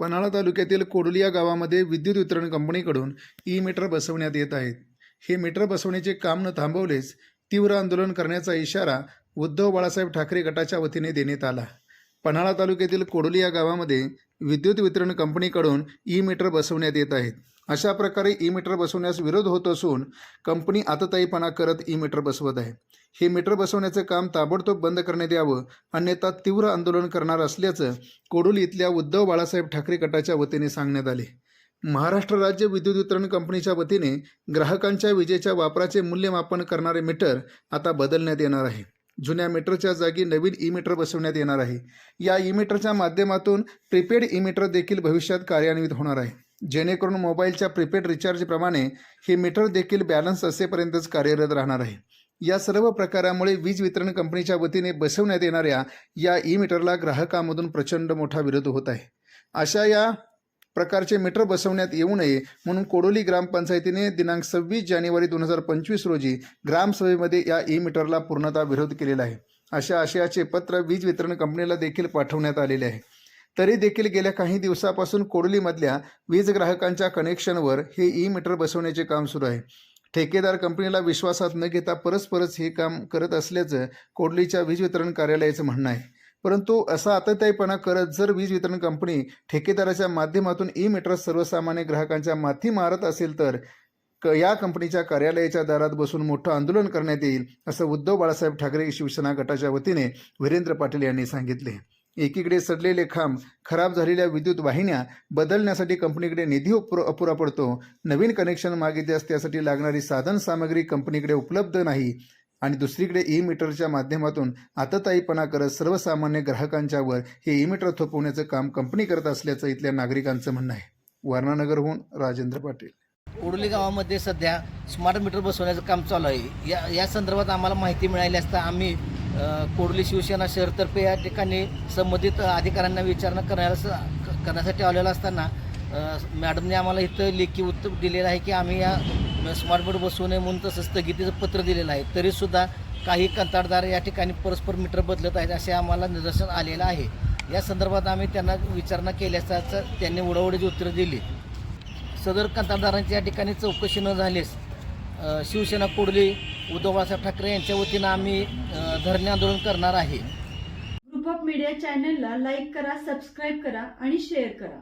पन्हाळा तालुक्यातील कोडली या गावामध्ये विद्युत वितरण कंपनीकडून ई मीटर बसवण्यात येत आहेत हे मीटर बसवण्याचे काम न थांबवलेच तीव्र आंदोलन करण्याचा इशारा उद्धव बाळासाहेब ठाकरे गटाच्या वतीने देण्यात आला. पन्हाळा तालुक्यातील कोडली या गावामध्ये विद्युत वितरण कंपनीकडून ई मीटर बसवण्यात येत आहेत. अशा प्रकारे ई मीटर बसवण्यास विरोध होत असून कंपनी आतताईपणा करत ई मीटर बसवत आहे. हे मीटर बसवण्याचं काम ताबडतोब बंद करण्यात यावं अन्यथा तीव्र आंदोलन करणार असल्याचं कोडोली इथल्या उद्धव बाळासाहेब ठाकरे गटाच्या वतीने सांगण्यात आले. महाराष्ट्र राज्य विद्युत वितरण कंपनीच्या वतीने ग्राहकांच्या विजेच्या वापराचे मूल्यमापन करणारे मीटर आता बदलण्यात येणार आहे. जुन्या मीटरच्या जागी नवीन ई मीटर बसवण्यात येणार आहे. या ई मीटरच्या माध्यमातून प्रीपेड ई मीटर देखील भविष्यात कार्यान्वित होणार आहे. जेणेकरून मोबाईलच्या प्रीपेड रिचार्जप्रमाणे हे मीटर देखील बॅलन्स असेपर्यंतच कार्यरत राहणार आहे. या सर्व प्रकारामुळे वीज वितरण कंपनीच्या वतीने बसवण्यात येणाऱ्या या ई मीटरला ग्राहकामधून प्रचंड मोठा विरोध होत आहे. अशा या प्रकारचे मीटर बसवण्यात येऊ नये म्हणून कोडोली ग्रामपंचायतीने दिनांक सव्वीस जानेवारी दोन हजार पंचवीस रोजी ग्रामसभेमध्ये या ई मीटरला पूर्णतः विरोध केलेला आहे. अशा आशयाचे पत्र वीज वितरण कंपनीला देखील पाठवण्यात आलेले आहे. तरी देखील गेल्या काही दिवसापासून कोडलीमधल्या वीज ग्राहकांच्या कनेक्शनवर हे ई मीटर बसवण्याचे काम सुरू आहे. ठेकेदार कंपनीला विश्वासात न घेता परस्परच हे काम करत असल्याचं कोडलीच्या वीज वितरण कार्यालयाचं म्हणणं आहे. परंतु असा आतताईपणा करत जर वीज वितरण कंपनी ठेकेदाराच्या माध्यमातून ई मीटर सर्वसामान्य ग्राहकांच्या माथी मारत असेल तर क या कंपनीच्या कार्यालयाच्या दारात बसून मोठं आंदोलन करण्यात येईल असं उद्धव बाळासाहेब ठाकरे शिवसेना गटाच्या वतीने वीरेंद्र पाटील यांनी सांगितले. एकीकडे सडलेले खांब खराब झालेल्या विद्युत वाहिन्या बदलण्यासाठी कंपनीकडे निधी अपुर अपुरा पडतो. नवीन कनेक्शन मागितल्यास त्यासाठी लागणारी साधन सामग्री कंपनीकडे उपलब्ध नाही. आणि दुसरीकडे ई मीटरच्या माध्यमातून आतताईपणा करत सर्वसामान्य ग्राहकांच्यावर हे ई मीटर थोपवण्याचं काम कंपनी करत असल्याचं इथल्या नागरिकांचं म्हणणं आहे. वर्णानगरहून राजेंद्र पाटील. उडली गावामध्ये सध्या स्मार्ट मीटर बसवण्याचं काम चालू आहे. या या संदर्भात आम्हाला माहिती मिळाली असता आम्ही कोडली शिवसेना शहरतर्फे या ठिकाणी संबंधित अधिकाऱ्यांना विचारणा करण्यास करण्यासाठी आलेला असताना मॅडमने आम्हाला इथं लेखी उत्तर दिलेलं आहे की आम्ही या स्मार्ट बोर्ड बसवू नये म्हणून तसं स्थगितीचं पत्र दिलेलं आहे. तरीसुद्धा काही कंत्राटदार या ठिकाणी परस्पर मीटर बदलत आहेत असे आम्हाला निदर्शन आलेलं आहे. या संदर्भात आम्ही त्यांना विचारणा केल्याचं त्यांनी उडवडीची उत्तरं दिली. सदर कंत्राटदारांची या ठिकाणी चौकशी न झालीस शिवसेना कुडली उद्धव बाळासाहेब ठाकरे यांच्या वतीनं आम्ही धरणे आंदोलन करणार आहे. ग्रुप ऑफ मीडिया चॅनलला लाईक करा सबस्क्राईब करा आणि शेअर करा.